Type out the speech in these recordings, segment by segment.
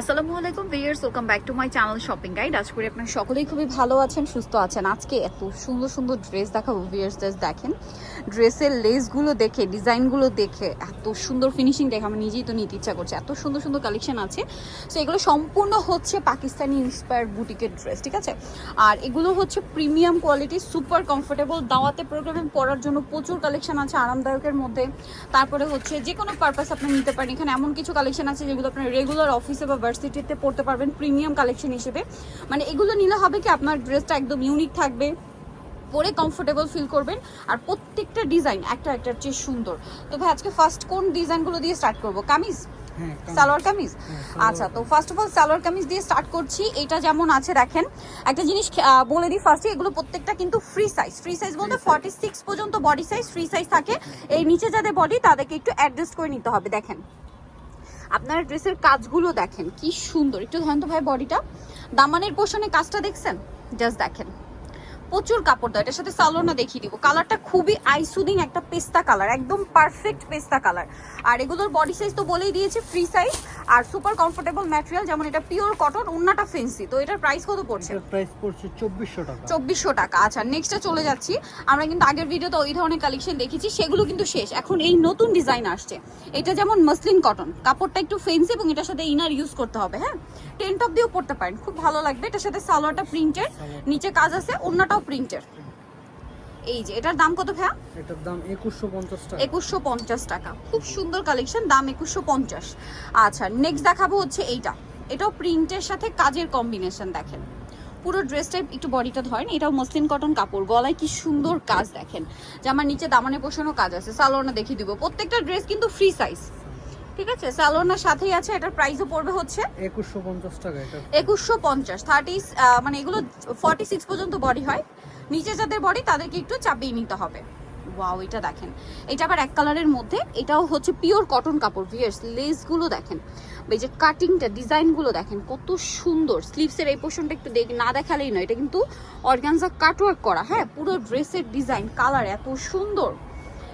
আসসালামু আলাইকুম viewers welcome back to my channel shopping guide আজ করি আপনারা সকলেই খুবই ভালো আছেন, সুস্থ আছেন। আজকে এত সুন্দর সুন্দর ড্রেস দেখাবো ভিয়ার্স জাস্ট দেখেন। ড্রেসের লেসগুলো দেখে ডিজাইনগুলো দেখে, এত সুন্দর ফিনিশিং দেখে, আমার নিজেই তো নিতে ইচ্ছা করছে। এত সুন্দর সুন্দর কালেকশন আছে। সো এগুলো সম্পূর্ণ হচ্ছে পাকিস্তানি ইন্সপায়ার্ড বুটিকের ড্রেস ঠিক আছে? আর এগুলো হচ্ছে প্রিমিয়াম কোয়ালিটি সুপার কমফোর্টেবল দাওয়াতে প্রোগ্রামে পরার জন্য প্রচুর কালেকশন আছে, আরামদায়কের মধ্যে। তারপরে হচ্ছে যে কোনো পারপাস আপনি নিতে পারেন। এখানে এমন কিছু কালেকশন আছে যেগুলো আপনার রেগুলার অফিসে বা ভার্সিটিতে পড়তে পারবেন প্রিমিয়াম কালেকশন হিসেবে। মানে এগুলো নিলে হবে কি আপনার ড্রেসটা একদম ইউনিক থাকবে পরে কমফোর্টেবল ফিল করবেন। আর প্রত্যেকটা ডিজাইন একটা একটার চেয়ে সুন্দর। তো ভাই আজকে ফার্স্ট কোন ডিজাইনগুলো দিয়ে স্টার্ট করব? কামিজ? হ্যাঁ, সালোয়ার কামিজ? হ্যাঁ, আচ্ছা তো first of all salwar kameez দিয়ে স্টার্ট করছি। এটা যেমন আছে দেখেন। একটা জিনিস বলে দিই ফার্স্টে এগুলো প্রত্যেকটা কিন্তু ফ্রি সাইজ ফ্রি সাইজ বলতে ফর্টি সিক্স পর্যন্ত বডি সাইজ ফ্রি সাইজ থাকে। এই নিচে যাদের বডি তাদেরকে একটু অ্যাডজাস্ট করে নিতে হবে দেখেন। আপনার ড্রেসের কাজগুলো দেখেন, কি সুন্দর। একটু ধরেন তো ভাই বডিটা দামানের পোষণে কাজটা দেখছেন? জাস্ট দেখেন। প্রচুর কাপড় দেয় এটার সাথে সালোনা দেখিয়ে দিব। কালারটা খুবই আইসুদিং একটা পেস্তা কালার একদম পারফেক্ট পেস্তা কালার আর এগুলোর বডি সাইজ তো বলেই দিয়েছে ফ্রি সাইজ আর সুপার কমফোর্টেবল ম্যাটেরিয়াল যেমন এটা পিওর কটন উন্নাটা ফেন্সি তো এটার প্রাইস কত পড়ছে? প্রাইস পড়ছে চব্বিশশো টাকা। চব্বিশশো টাকা। আচ্ছা নেক্সটে চলে যাচ্ছি। আমরা কিন্তু আগের ভিডিওতে ওই ধরনের কালেকশন দেখেছি সেগুলো কিন্তু শেষ। এখন এই নতুন ডিজাইন আসছে। এটা যেমন মসলিন কটন কাপড়টা একটু ফেন্সি এবং এটার সাথে ইনার ইউজ করতে হবে হ্যাঁ? টেন টপ দিয়েও পড়তে পারেন খুব ভালো লাগবে। এটার সাথে সালোয়ারটা প্রিন্টের নিচে কাজ আছে অন্যটাও প্রিন্টের এই যে এটার দাম কত ভাইয়া? এটার দাম একুশশো পঞ্চাশ টাকা। একুশশো পঞ্চাশ টাকা। খুব সুন্দর কালেকশন দাম একুশশো পঞ্চাশ। আচ্ছা নেক্সট দেখাবো হচ্ছে এইটা। এটাও প্রিন্টের সাথে কাজের কম্বিনেশন দেখেন। পুরো ড্রেসটা একটু বডিটা ধরেন এটাও মসলিন কটন কাপড়। গলায় কি সুন্দর কাজ দেখেন। জামার নিচে দামানে পোষানো কাজ আছে সালোয়ারনা দেখিয়ে দিব। প্রত্যেকটা ড্রেস কিন্তু ফ্রি সাইজ ঠিক আছে? সালোয়ারনার সাথেই আছে এটার প্রাইসও পড়বে হচ্ছে একুশশো পঞ্চাশ টাকা এটা। একুশশো পঞ্চাশ থার্টি মানে এগুলো ফর্টি সিক্স পর্যন্ত বডি হয়। নিচে যাদের বডি তাদেরকে একটু চাপিয়ে নিতে হবে। ওয়াও এটা দেখেন। এটা আবার এক কালারের মধ্যে এটাও হচ্ছে পিওর কটন কাপড় ভিয়ার্স লেসগুলো দেখেন। এই যে কাটিংটা ডিজাইনগুলো দেখেন কত সুন্দর। স্লিভসের এই পোর্শনটা একটু দেখ না দেখালেই নয় এটা কিন্তু অর্গানজা কাটওয়ার্ক করা হ্যাঁ? পুরো ড্রেসের ডিজাইন কালার এত সুন্দর।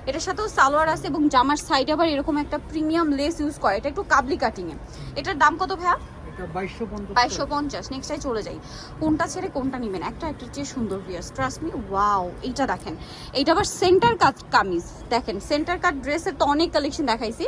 এটার সাথেও সালোয়ার আছে এবং জামার সাইড আবার এরকম একটা প্রিমিয়াম লেস ইউজ করে এটা একটু কাবলি কাটিংয়ে এটার দাম কত ভাইয়া? বাইশশো পঞ্চাশ। নেক্সটাই চলে যাই। কোনটা ছেড়ে কোনটা নেবেন? একটা একটা চেয়ে সুন্দর ভিয়ার্স ট্রাস্ট মি ওয়াও এইটা দেখেন। এইটা আবার সেন্টার কাট কামিজ দেখেন সেন্টার কাট ড্রেসের তো অনেক কালেকশন দেখাইছি।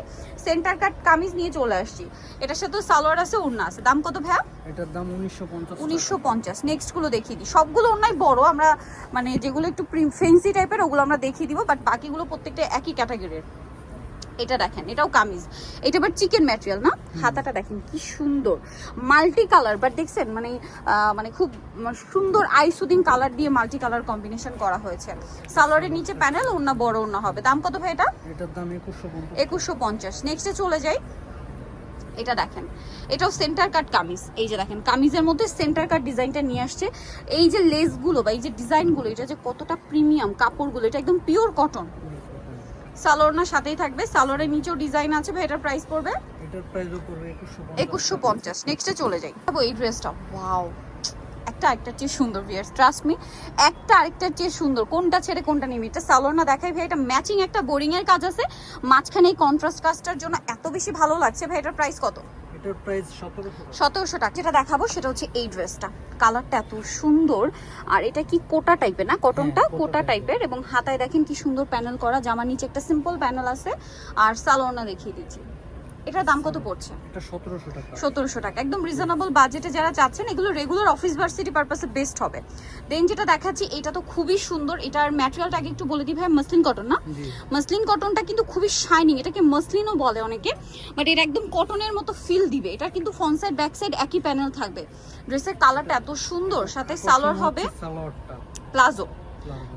সেন্টার কাট কামিজ নিয়ে চলে আসছি। এটার সাথে সালোয়ার আছে ওড়না আছে। দাম কত ভাইয়া? এটার দাম উনিশশো পঞ্চাশ উনিশশো পঞ্চাশ নেক্সটগুলো দেখিয়ে দিই। সবগুলো অন্যায় বড় আমরা মানে যেগুলো একটু ফেন্সি টাইপের ওগুলো আমরা দেখিয়ে দিব বাট বাকিগুলো প্রত্যেকটা একই ক্যাটাগরির এটা দেখেন এটাও কামিজ। এটা বাট চিকেন ম্যাটেরিয়াল না? হাতাটা দেখেন কি সুন্দর। মাল্টি কালার বাট দেখছেন মানে মানে খুব মানে সুন্দর আইসুদিন কালার দিয়ে মাল্টি কালার কম্বিনেশন করা হয়েছে। সালোয়ারের নিচে প্যানেল অন্য বড় অন্য হবে। দাম কত ভাই এটা? এটার দাম একুশশো পঞ্চাশ। নেক্সটে চলে যাই। এটা দেখেন এটাও সেন্টার কাট কামিজ। এই যে দেখেন কামিজের মধ্যে সেন্টার কাট ডিজাইনটা নিয়ে আসছে। এই যে লেসগুলো বা এই যে ডিজাইনগুলো এটা যে কতটা প্রিমিয়াম কাপড়গুলো এটা একদম পিওর কটন সালোয়ারনার সাথেই থাকবে। সালোয়ারের নিচেও ডিজাইন আছে ভাই এটার প্রাইস পড়বে? এটার প্রাইসও পড়বে একুশশো একুশশো পঞ্চাশ। নেক্সটে চলে যাই। দেখো এই ড্রেসটা ওয়াও একটা আরেকটার চেয়ে সুন্দর ভিয়ার্স ট্রাস্ট মি একটা আরেকটার চেয়ে সুন্দর কোনটা ছেড়ে কোনটা নিবি? এটা সালোর না দেখাই ভাই এটা ম্যাচিং একটা বোরিং এর কাজ আছে। মাঝখানে এই কন্ট্রাস্ট কাজটার জন্য এত বেশি ভালো লাগছে ভাই এটার প্রাইস কত? এটার প্রাইস সতেরোশো সতেরোশো টাকা। যেটা দেখাবো সেটা হচ্ছে এই ড্রেসটা কালারটা এত সুন্দর। আর এটা কি কোটা টাইপের না? কটনটা হ্যাঁ, কোটা কোটা টাইপের এবং হাতায় দেখেন কি সুন্দর প্যানেল করা। জামার নিচে একটা সিম্পল প্যানেল আছে। আর সালোনা দেখিয়ে দিচ্ছি। এটার দাম কত পড়ছে? এটা টাকা। একদম রিজনেবল বাজেটে যারা চাচ্ছেন এগুলো রেগুলার অফিস ভার্সিটি পারপাসে বেস্ট হবে। দেন যেটা দেখাচ্ছি এটা তো খুবই সুন্দর। এটার ম্যাটেরিয়ালটা আগে একটু বলে দিই ভাই মসলিন কটন না? মসলিন কটনটা কিন্তু খুবই শাইনিং এটাকে মসলিনও বলে অনেকে। বাট এটা একদম কটনের মতো ফিল দিবে। এটা কিন্তু ফ্রন্ট সাইড ব্যাক সাইড একই প্যানেল থাকবে। ড্রেসের কালারটা এত সুন্দর সাথে সালোয়ার হবে প্লাজো।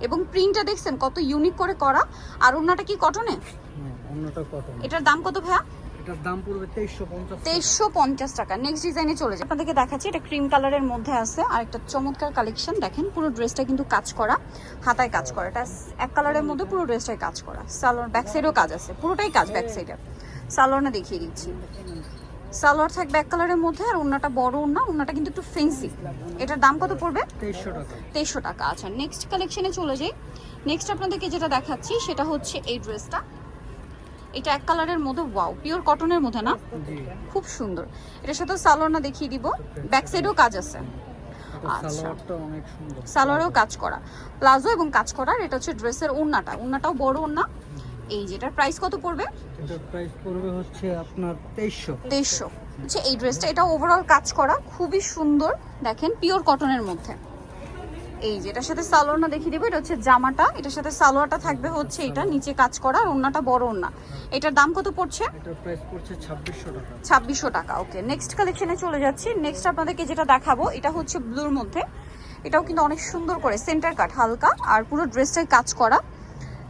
এবং প্রিন্টটা দেখছেন কত ইউনিক করে করা। আর ওনাটা কি কটন এটার দাম কত ভাইয়া? এটার দাম পড়বে টাকা। নেক্সট ডিজাইনে চলে আপনাদেরকে দেখাচ্ছি এটা ক্রিম কালারের মধ্যে আছে। আর একটা চমৎকার কালেকশন দেখেন পুরো ড্রেসটা কিন্তু কাজ করা হাতায় কাজ করা। এটা এক কালারের মধ্যে পুরো ড্রেসটাই কাজ করা। সালোয়ার ব্যাক সাইডেও কাজ আছে। পুরোটাই কাজ ব্যাক সাইডে সালোয়ারটা দেখিয়ে দিচ্ছি। সালোয়ার থাকবে এক কালারের মধ্যে আর ওনাটা বড় ওনা ওনাটা কিন্তু একটু ফেন্সি এটার দাম কত পড়বে? তেইশশো টাকা। তেইশশো টাকা। আচ্ছা নেক্সট কালেকশনে চলে যাই। নেক্সট আপনাদেরকে যেটা দেখাচ্ছি সেটা হচ্ছে এই ড্রেসটা এটা এক কালারের মধ্যে ওয়াও পিওর কটনের মধ্যে না? খুব সুন্দর। এটার সাথে সালোয়ারটা দেখিয়ে দিব। ব্যাক সাইডেও কাজ আছে। আচ্ছা। সালোয়ারেও কাজ করা। প্লাজো এবং কাজ করা এটা হচ্ছে ড্রেসের ওড়নাটা। ওড়নাটাও বড় ওড়না। এই যেটার প্রাইস কত পড়বে? এটার প্রাইস পড়বে হচ্ছে আপনার তেইশশো। তেইশশো। হচ্ছে এই ড্রেসটা এটা ওভারঅল কাজ করা। খুবই সুন্দর। দেখেন পিওর কটনের মধ্যে। এই যে এটার সাথে সালোয়ারটা দেখিয়ে দেবো এটা হচ্ছে জামাটা। এটার সাথে সালোয়ারটা থাকবে হচ্ছে এটা নিচে কাজ করা আর ওড়নাটা বড় ওড়না। এটার দাম কত পড়ছে? ছাব্বিশশো টাকা। ওকে। নেক্সট কালেকশনে চলে যাচ্ছি। নেক্সট আপনাদেরকে যেটা দেখাবো এটা হচ্ছে ব্লুর মধ্যে। এটাও কিন্তু অনেক সুন্দর করে সেন্টার কাট হালকা আর পুরো ড্রেসটাই কাজ করা।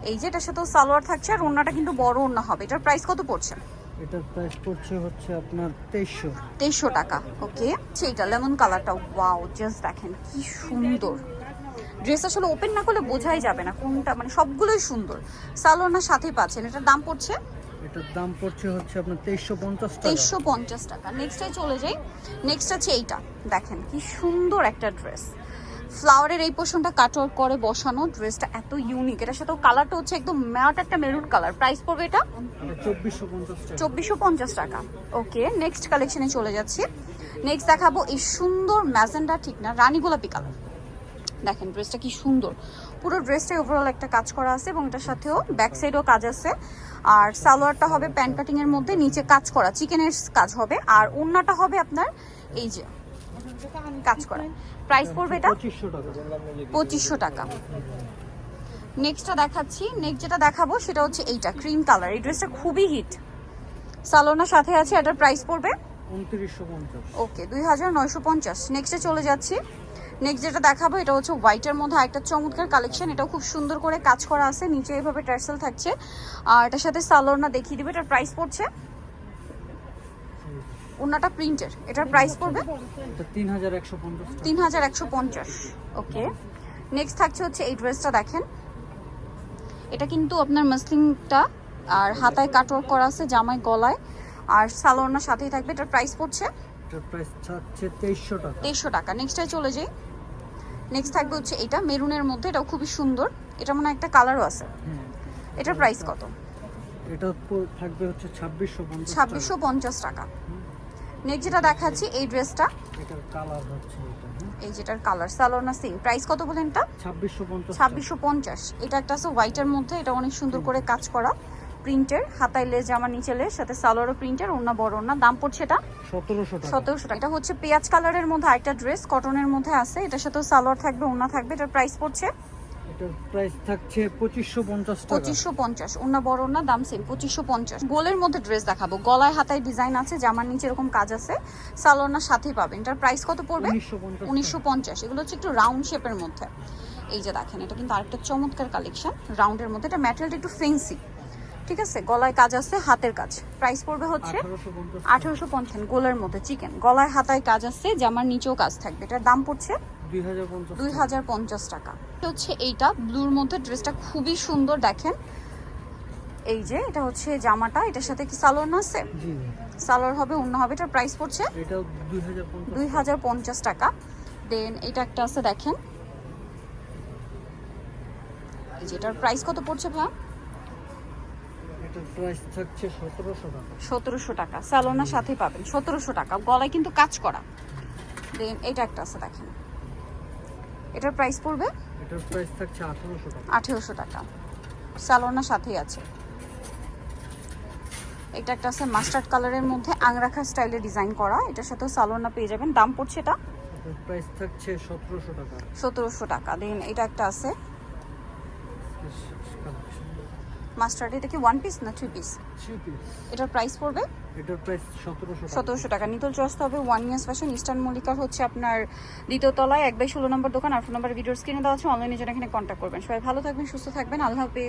এই যে এটার সাথেও সালোয়ার থাকছে আর ওড়নাটা কিন্তু বড় ওড়না হবে। এটার প্রাইস কত পড়ছে? এটার প্রাইস পড়ছে হচ্ছে আপনার তেইশশো। তেইশশো টাকা ওকে। সেইটা লেমন কালারটা ওয়াও জাস্ট দেখেন কি সুন্দর। ড্রেস আসলে ওপেন না করলে বোঝাই যাবে না কোনটা মানে সবগুলোই সুন্দর। সালোয়ার সাথেই পাচ্ছেন। এটার দাম পড়ছে? এটার দাম পড়ছে হচ্ছে আপনার তেইশশো পঞ্চাশ তেইশশো পঞ্চাশ টাকা। নেক্সটে চলে যাই। নেক্সট আছে এইটা। দেখেন কি সুন্দর একটা ড্রেস ফ্লাওয়ারের এই পোর্শনটা কাটওয়ার্ক করে বসানো। ড্রেসটা এত ইউনিক এটার সাথে কালারটা হচ্ছে একদম ম্যাট একটা মেরুন কালার প্রাইস পড়বে এটা? চব্বিশশো পঞ্চাশ টাকা। ওকে নেক্সট কালেকশনে চলে যাচ্ছি। নেক্সট দেখাবো এই সুন্দর ম্যাজেন্ডা ঠিক না রানী গোলাপি কালার দেখেন ড্রেসটা কি সুন্দর। পুরো ড্রেসটাই ওভারঅল একটা কাজ করা আছে এবং এটার সাথেও ব্যাক সাইডেও কাজ আছে। আর সালোয়ারটা হবে প্যান্ট কাটিং এর মধ্যে, নিচে কাজ করা চিকেনের কাজ হবে। আর ওড়নাটা হবে আপনার এই যে, কাজ করা। প্রাইস পড়বে এটা পঁচিশশো টাকা। নেক্সটটা দেখাচ্ছি। নেক্সট যেটা দেখাবো সেটা হচ্ছে এইটা ক্রিম কালার এই ড্রেসটা খুবই হিট সালোনার সাথে আছে, এটার প্রাইস পড়বে ওকে দুই হাজার নয়শো পঞ্চাশ। নেক্সটে চলে যাচ্ছি। নেক্সট যেটা দেখাবো এটা হচ্ছে হোয়াইটের মধ্যে একটা চমৎকার কালেকশন এটাও খুব সুন্দর করে কাজ করা আছে। নিচে এইভাবে টার্সেল থাকছে। আর এটার সাথে সালোনা দেখিয়ে দিবে। এটার প্রাইস পড়ছে? ওনাটা প্রিন্টের এটার প্রাইস পড়বে? তিন হাজার একশো পঞ্চাশ ওকে। নেক্সট থাকছে হচ্ছে এই ড্রেসটা দেখেন। এটা কিন্তু আপনার মাসলিনটা আর হাতায় কাটওয়ার্ক করা আছে জামায় গলায়। আর সালোয়ার সাথেই থাকবে এটার প্রাইস পড়ছে? এটার প্রাইস হচ্ছে তেইশশো টাকা। চলে যাই। নেক্সট থাকবে হচ্ছে এটা মেরুনের মধ্যে এটাও খুবই সুন্দর। এটা মনে হয় একটা কালারও আছে। এটার প্রাইস কত? এটা থাকবে হচ্ছে টাকা। নেক্সট যেটা দেখাচ্ছি এই ড্রেসটা এটার কালার হচ্ছে এটা হ্যাঁ। এই যেটার কালার সালোনা সিং প্রাইস কত বলেন এটা? এটা একটা আছে হোয়াইটের মধ্যে এটা অনেক সুন্দর করে কাজ করা। প্রিন্টের হাতায় লেজ আমার নিচে লেজ সাথে সালোয়ারও প্রিন্টের ওনা বড় ওনা দাম পড়ছে এটা সতেরোশো সতেরোশো টাকা। এটা হচ্ছে পেঁয়াজ কালারের মধ্যে আরেকটা ড্রেস কটনের মধ্যে আছে। এটার সাথেও সালোয়ার থাকবে ওনা থাকবে এটার প্রাইস পড়ছে এটার প্রাইস থাকছে টাকা। বড় ওনা দাম সেম পঁচিশশো পঞ্চাশ। গোলের মধ্যে ড্রেস দেখাবো। গলায় হাতায় ডিজাইন আছে জামার নিচে এরকম কাজ আছে। সাথেই পাবেন। এটার প্রাইস কত পড়বে? উনিশশো পঞ্চাশ উনিশশো পঞ্চাশ। এগুলো হচ্ছে একটু রাউন্ড শেপের মধ্যে। এই যে দেখেন এটা কিন্তু আরেকটা চমৎকার কালেকশন রাউন্ডের মধ্যে। এটা ম্যাটেরিয়ালটা একটু ফেন্সি ঠিক আছে? গলায় কাজ আছে হাতের কাজ। প্রাইস পড়বে হচ্ছে আঠারোশো পঞ্চাশ গোলের মধ্যে চিকেন গলায় হাতায় কাজ আছে জামার নিচেও কাজ থাকবে। এটার দাম পড়ছে দুই হাজার পঞ্চাশ টাকা। এটা হচ্ছে এইটা ব্লুর মধ্যে ড্রেসটা খুবই সুন্দর দেখেন। এই যে এটা হচ্ছে জামাটা এটার সাথে কি সালোয়ার আছে? সালোয়ার হবে অন্য হবে এটার প্রাইস পড়ছে দুই হাজার পঞ্চাশ দুই হাজার পঞ্চাশ টাকা। দেন এটা একটা আছে দেখেন। এই যে এটার প্রাইস কত পড়ছে ভাই এটার প্রাইস থাকছে সতেরোশো টাকা। সতেরোশো টাকা। স্যালোনার সাথে পাবেন সতেরোশো টাকা। গলায় কিন্তু কাজ করা। দেন এটা একটা আছে দেখেন। এটার প্রাইস পড়বে? এটার প্রাইস থাকছে আঠারোশো টাকা। স্যালোনার সাথেই আছে। এটা একটা আছে মাস্টার্ড কালারের মধ্যে আংরাখা স্টাইলে ডিজাইন করা। এটার সাথেও সালোনা পেয়ে যাবেন। দাম পড়ছে এটা? প্রাইস থাকছে সতেরোশো টাকা। সতেরোশো টাকা। দেন এটা একটা আছে। মাস্টার্ড এটা কি ওয়ান পিস না টু পিস এটার প্রাইস পড়বে? এটার প্রাইস সতেরোশো টাকা। নিতল চস্ত হবে ওয়ান ইয়ার্স ফ্যাশন ইস্টার্ন মল্লিকার হচ্ছে আপনার দ্বিতীয় তলায়। এক বাই ষোলো নম্বর দোকান আঠারো নম্বর ভিডিওর স্ক্রিনে দেওয়া আছে। অনলাইনে জন্য এখানে কন্ট্যাক্ট করবেন। সবাই ভালো থাকবেন সুস্থ থাকবেন। আল্লাহ হাফেজ।